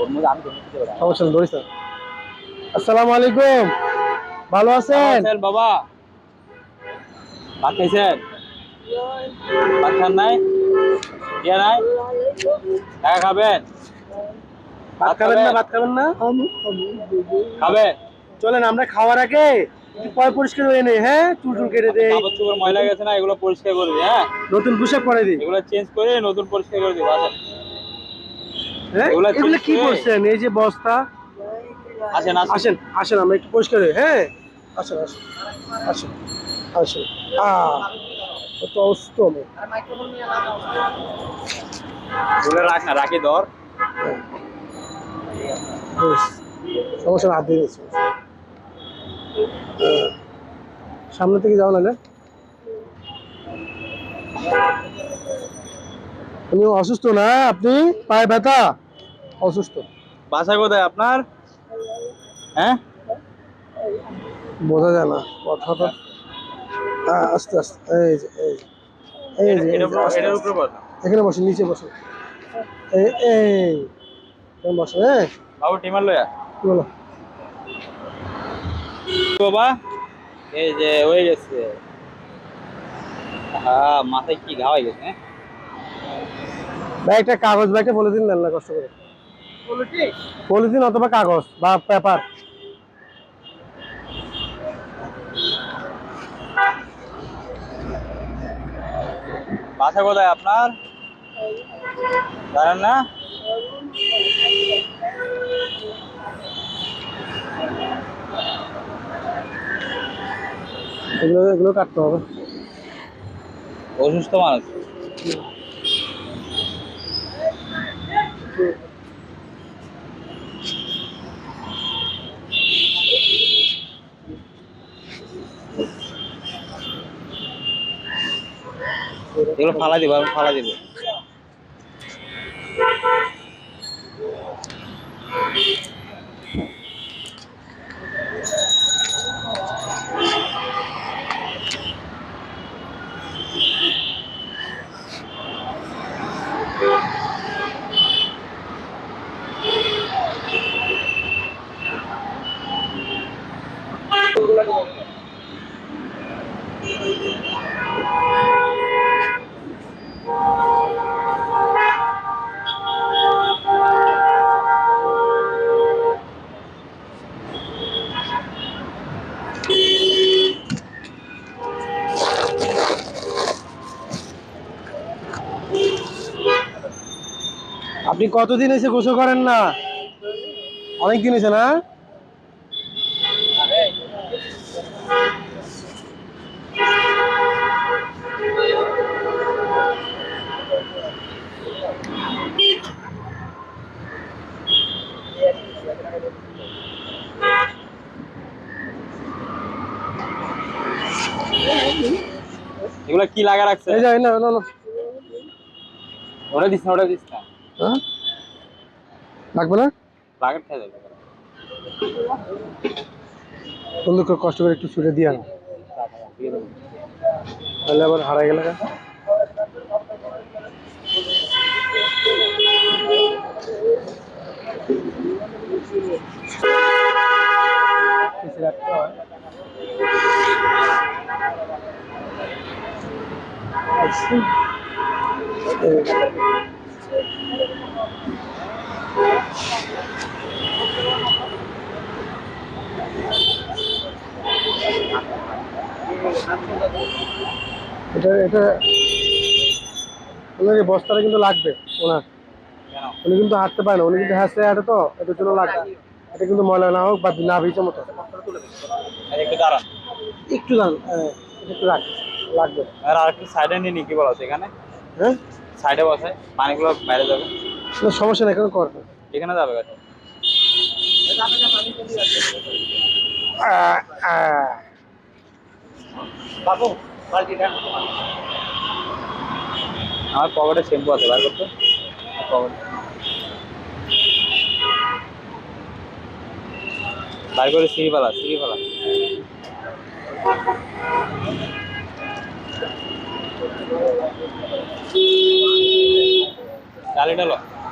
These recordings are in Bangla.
ওর মধ্যে আমি সমস্যা নেই। আসসালামু আলাইকুম। ভালো আছেন? বাবা? ভাত খাইছেন? ভাত খান নাই? দিয়া নাই? টাকা খাবেন? ভাত খাবেন না ভাত খাবেন না? খাবেন? চলেন আমরা খাওয়ার আগে একটু পয় পরিষ্কার হয়ে নেই হ্যাঁ? চুল চুল কেটে দেই। কাপড় চোপড় ময়লা গেছে না এগুলো পরিষ্কার করবি হ্যাঁ? নতুন পোশাক পরে দিই। এগুলো চেঞ্জ করে নতুন পরিষ্কার করে হ্যাঁ এগুলা এগুলো কি করে- করছেন এই যে বস্তা? আসেন আসেন। আসেন আমরা একটু পরিষ্কার হ্যাঁ? আসেন আসেন আসেন আসেন। অষ্টম রাখ না রাখি ধর। বেশ, সমস্যা না, হাত দিয়ে দিচ্ছি। হ্যাঁ। সামনে থেকে যাও নাহলে। উনি অসুস্থ না আপনি পায়ে ব্যথা? অসুস্থ। বাসা কোথায় আপনার? হ্যাঁ? বোঝা যায় না কথাটা হ্যাঁ আস্তে আস্তে এই যে এই যে, এই যে এখানে বসে নিচে বসে এই এই বসে হ্যাঁ বাবু টিমার লয়া বলো। বাবা এই যে হয়ে গেছে। হ্যাঁ মাথায় কি ঘা হয়ে গেছে হ্যাঁ? ভাই একটা কাগজ ব্যাগটা বলে দিন না কষ্ট করে। পলিথিন? অথবা কাগজ বা পেপার। বাসা কোথায় আপনার? জানেন না। এগুলো এগুলো কাটতে হবে। অসুস্থ মানুষ? এগুলো ফালা দিব আমি ফালা দিব। আপনি কতদিন এসে গোসল করেন না? অনেক দিন এসে না? এগুলো কি লাগা রাখছে? এই না না না। ওটা দিস না ওটা দিস না। হ্যাঁ? লাগবে না করে কষ্ট করে একটু ছুটে দিয়ে না তাহলে আবার হারাই গেলে কিছু রাখতে হয় আচ্ছা। এই। এটা এটা ওনার বস্তাটা কিন্তু লাগবে ওনার। উনি কিন্তু হাঁটতে পারে না উনি কিন্তু হ্যাঁ হাঁটে তো এটার জন্য লাগবে। এটা কিন্তু ময়লা না হোক বা না ভিজে মতো। একটু দাঁড়ান। একটু হ্যাঁ, এটা একটু রাখ লাগবে। আর আরেকটু সাইডে নিয়ে কি বলা আছে এখানে? হ্যাঁ? সাইডে বসে পানিগুলো বাইরে যাবে। সমস্যা নেই কেন করবে এখানে যাবে গাছ আমার পকেটে শ্যাম্পু আছে বার করতে। পকেটে। বার করে সিঁড়ি ফেলা সিঁড়ি ফেলা গালি ডালো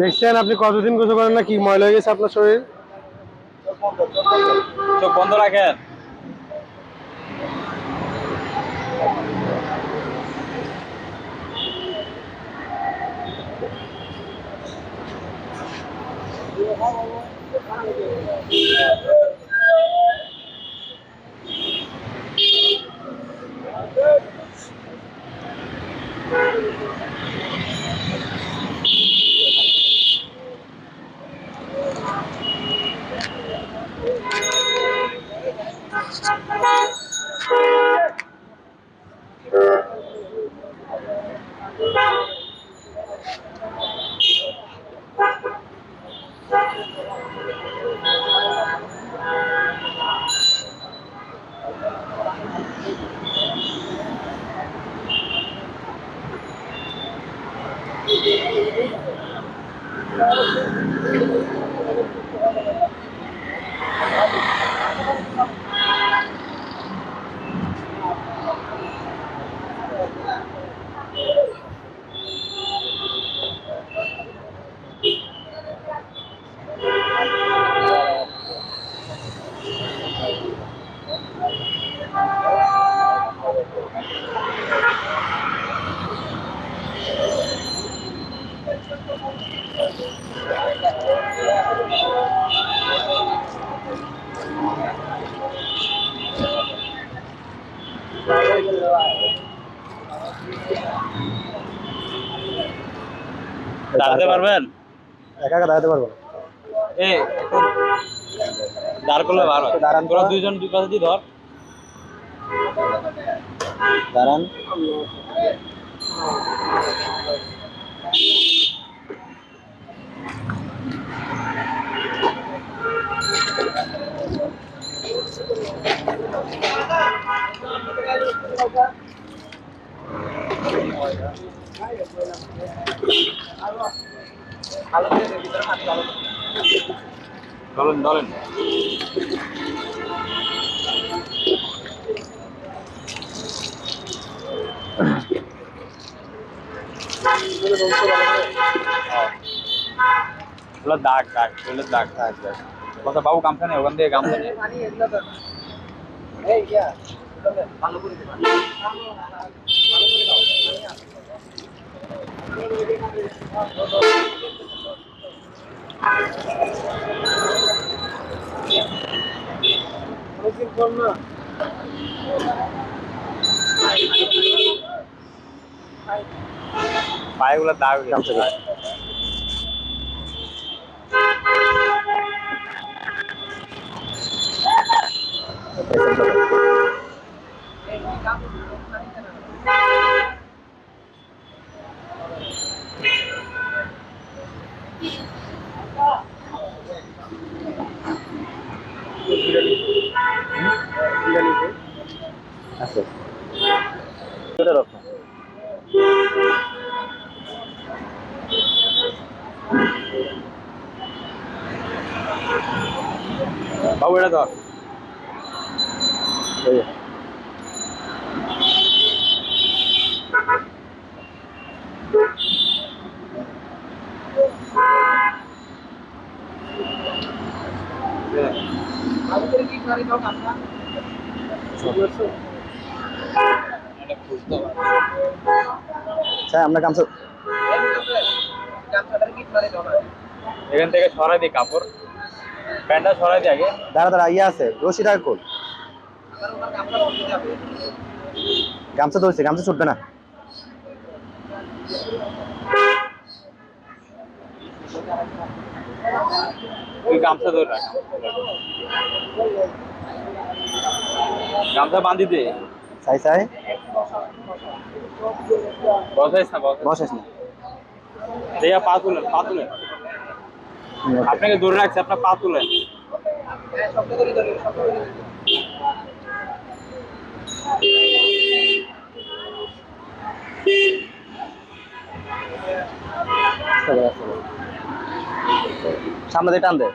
দেখছেন, আপনি কতদিন গোসল করেন না কি ময়লা হয়ে গেছে আপনার শরীর? চোখ বন্ধ রাখেন। 当 দাঁড়াতে পারবেন? একা একা দাঁড়াতে পারব এ দাঁড় করলে ভালো দাঁড়ান। তোরা দুইজন দুই পাশে দিয়ে ধর। দাঁড়ান। ধরেন ধরেন ওগুলো দাগ দাগ ওগুলো দাগ দাগ দাগ কথা বাবু, গামছা নেই ওখান থেকে গামছা নেই। আছে এটা রাখো। বাবু এটা ধর এই এটা খুঁজতে হবে। স্যার আমরা গামছা এখান থেকে সরাই দিই কাপড়। প্যান্টটা সরাই দিই আগে। দাঁড়া দাঁড়া ইয়ে আছে রশিটা কোল গামছা ধরছে গামছা ছুটবে না। তুই গামছা ধরে রাখ। গামছা বাঁধি দে। সাই সাই বসাইস না বসাইস বসেস না। দেয়া পা তুলেন পা তুলেন আপনাকে ধরে রাখছে আপনার পা তুলেন সামনে দিয়ে টান দে।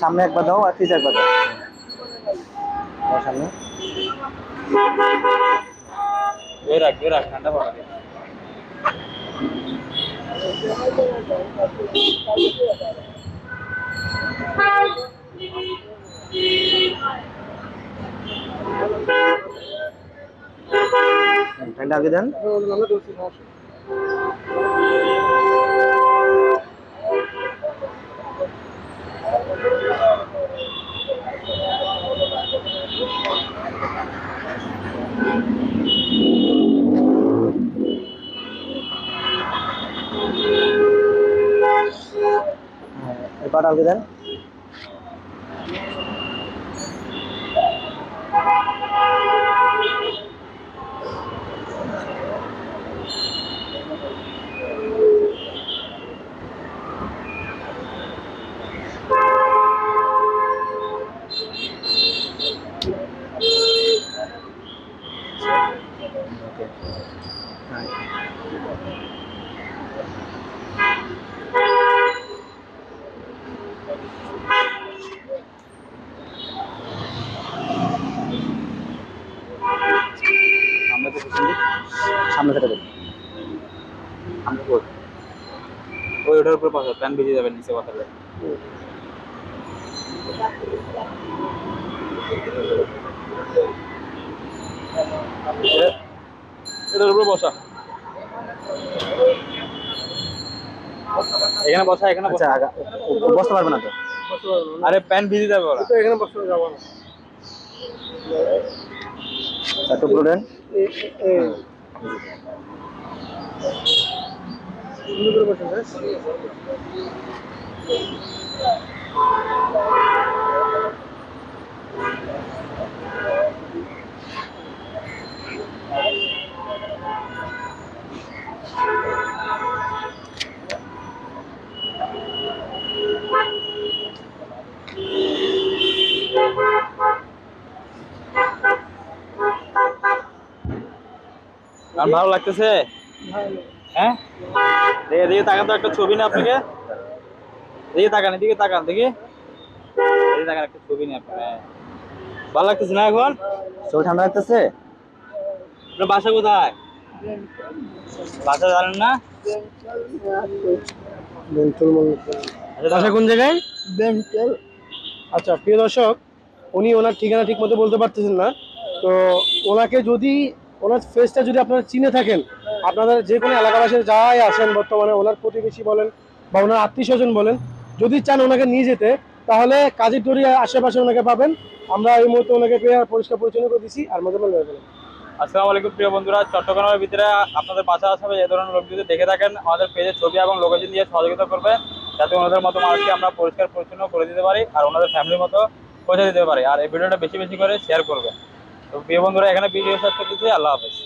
সামনে একবার দাও আর পিছে একবার দাও সামনে। ধরে রাখ ধরে রাখ ঠান্ডা পড়া ফ্যানটা আগে দেন। হ্যাঁ, What are we there? উপরে পাশে প্যান ভিজে যাবে নিচে কথা এটার উপরে বসা। এখানে বসা এখানে আচ্ছা বসা। আগা ও বসতে পারবে না তো? আরে প্যান ভিজে যাবে ওরা। তো এখানে বসতে যাব না। একটু পুরো এই- এই- সুন্দর করে বসেন? আর ভালো লাগতেছে হ্যাঁ দেখে তাকান তো একটা ছবি না আপনাকে। দেখে তাকান এদিকে তাকান দেখি। দেখে তাকান একটা ছবি নেই আপনার হ্যাঁ। ভালো লাগতেছে না এখন? শরীর ঠান্ডা লাগতেছে? আপনার বাসা কোথায়? বাসা জানেন না? আচ্ছা, বাসা কোন জায়গায়? আচ্ছা প্রিয় দর্শক উনি ওনার ঠিকানা ঠিক মতো বলতে পারতেছেন না। তো ওনাকে যদি ওনার ফেসটা যদি আপনারা চিনে থাকেন আপনাদের যে কোনো এলাকাবাসীর যাই আছেন বর্তমানে, ওনার প্রতিবেশী বলেন বা ওনার আত্মীয় স্বজন বলেন, যদি চান ওনাকে নিয়ে যেতে, তাহলে কাজের তরি আশেপাশে ওনাকে পাবেন। আমরা এই মুহূর্তে ওনাকে পেয়ে পরিষ্কার পরিচ্ছন্ন করে দিছি আর মধ্যে বলেন। আসসালামু আলাইকুম, প্রিয় বন্ধুরা। চট্টগ্রামের ভিতরে আপনাদের বাসা আসামে এই ধরনের লোক যদি দেখে থাকেন, আমাদের পেজের ছবি এবং লোকেশন দিয়ে সহযোগিতা করবে, যাতে ওনাদের মতো মানুষকে আমরা পরিষ্কার পরিচ্ছন্ন করে দিতে পারি আর ওনাদের ফ্যামিলির মতো পৌঁছে দিতে পারি। আর এই ভিডিওটা বেশি বেশি করে শেয়ার করবে। তো প্রিয় বন্ধুরা, এখানে ভিডিও শেষ করতেছি। আল্লাহ হাফেজ।